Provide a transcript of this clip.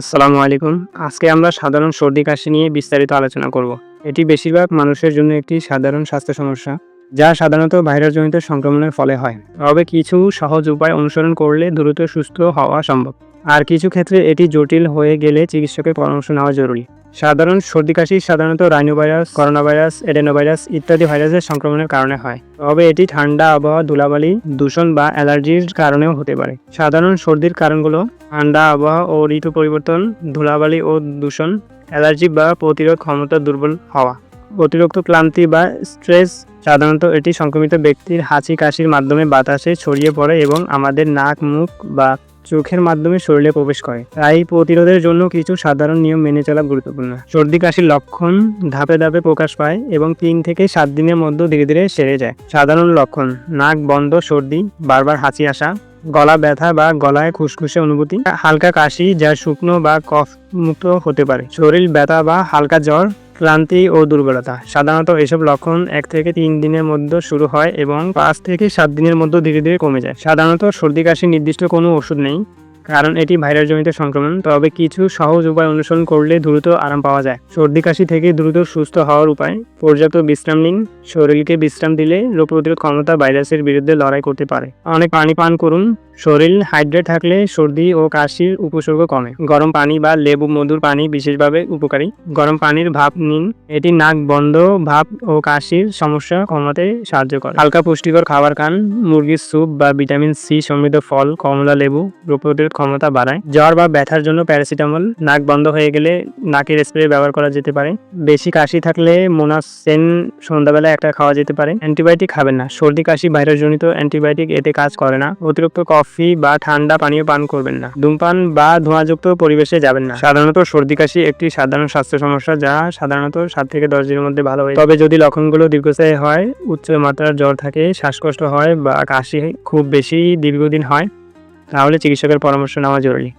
আসসালামু আলাইকুম। আজকে আমরা সাধারণ সর্দি কাশি নিয়ে বিস্তারিত আলোচনা করব। এটি বেশিরভাগ মানুষের জন্য একটি সাধারণ স্বাস্থ্য সমস্যা, যা সাধারণত ভাইরাসজনিত সংক্রমণের ফলে হয়। তবে কিছু সহজ উপায় অনুসরণ করলে দ্রুত সুস্থ হওয়া সম্ভব। আর কিছু ক্ষেত্রে এটি জটিল হয়ে গেলে চিকিৎসকের পরামর্শ নেওয়া জরুরি। সাধারণ সর্দি কাশি সাধারণত রাইনোভাইরাস করোনা ভাইরাস এডেনোভাইরাস ইত্যাদি ভাইরাসের সংক্রমণের কারণে হয়। তবে এটি ঠান্ডা আবহাওয়া, ধুলাবালি, দূষণ বা অ্যালার্জির কারণেও হতে পারে। সাধারণ সর্দির কারণগুলো ঠান্ডা আবহাওয়া ও ঋতু পরিবর্তন, ধুলাবালি ও দূষণ, অ্যালার্জি বা প্রতিরোধ ক্ষমতা দুর্বল হওয়া। অতিরিক্ত ক্লান্তি বা স্ট্রেস সাধারণত এটি সংক্রমিত ব্যক্তির হাঁচি কাশির মাধ্যমে বাতাসে ছড়িয়ে পড়ে এবং আমাদের নাক, মুখ বা চোখের মাধ্যমে শরীরে প্রবেশ করে। তাই প্রতিরোধের জন্য কিছু সাধারণ নিয়ম মেনে চলা গুরুত্বপূর্ণ। সর্দি কাশির লক্ষণ ধাপে ধাপে প্রকাশ পায় এবং তিন থেকে সাত দিনের মধ্যে ধীরে ধীরে সেরে যায়। সাধারণ লক্ষণ, নাক বন্ধ, সর্দি, বারবার হাঁচি আসা, গলা ব্যথা বা গলায় খুসখুসে অনুভূতি, হালকা কাশি যা শুকনো বা কফ মুক্ত হতে পারে। শরীর ব্যথা বা হালকা জ্বর ক্লান্তি ও দুর্বলতা। সাধারণত এসব লক্ষণ এক থেকে তিন দিনের মধ্যে শুরু হয় এবং পাঁচ থেকে সাত দিনের মধ্যে ধীরে ধীরে কমে যায়। সাধারণত সর্দি কাশির নির্দিষ্ট কোনো ওষুধ নেই, কারণ এটি ভাইরাসজনিত সংক্রমণ, তবে কিছু সহজ উপায় অনুসরণ করলে দ্রুত আরাম পাওয়া যায়। সর্দি কাশি থেকে দ্রুত সুস্থ হওয়ার উপায়, পর্যাপ্ত বিশ্রাম নিন, শরীরকে বিশ্রাম দিলে রোগ প্রতিরোধ ক্ষমতা ভাইরাসের বিরুদ্ধে লড়াই করতে পারে। অনেক পানি পান করুন শরীর হাইড্রেট থাকলে সর্দি ও কাশির উপসর্গ কমে। গরম পানি বা লেবু মধুর পানি বিশেষভাবে উপকারী। গরম পানির ভাপ নিন। এটি নাক বন্ধ, ভাপ ও কাশির সমস্যা কমাতে সাহায্য করে। হালকা পুষ্টিকর খাবার খান। মুরগির স্যুপ বা ভিটামিন সি সমৃদ্ধ ফল, কমলা লেবু রোগ প্রতিরোধ ক্ষমতা বাড়ায়। জ্বর বা ব্যথার জন্য প্যারাসিটামল। নাক বন্ধ হয়ে গেলে নাকের স্প্রে ব্যবহার করা যেতে পারে। বেশি কাশি থাকলে মোনাসেন সন্ধ্যাবেলা একটা খাওয়া যেতে পারে। অ্যান্টিবায়োটিক খাবেন না। সর্দি কাশি ভাইরাসজনিত অ্যান্টিবায়োটিক এতে কাজ করে না। অতিরিক্ত কফি বা ঠান্ডা পানীয় পান করবেন না। ধূমপান বা ধোঁয়াযুক্ত পরিবেশে যাবেন না। সাধারণত সর্দি কাশি একটি সাধারণ স্বাস্থ্য সমস্যা যা সাধারণত সাত থেকে দশ দিনের মধ্যে ভালো হয় তবে যদি লক্ষণগুলো দীর্ঘস্থায়ী হয়, উচ্চ মাত্রার জ্বর থাকে, শ্বাসকষ্ট হয় বা কাশি খুব বেশি দীর্ঘদিন হয়, তাহলে চিকিৎসকের পরামর্শ নেওয়া জরুরি।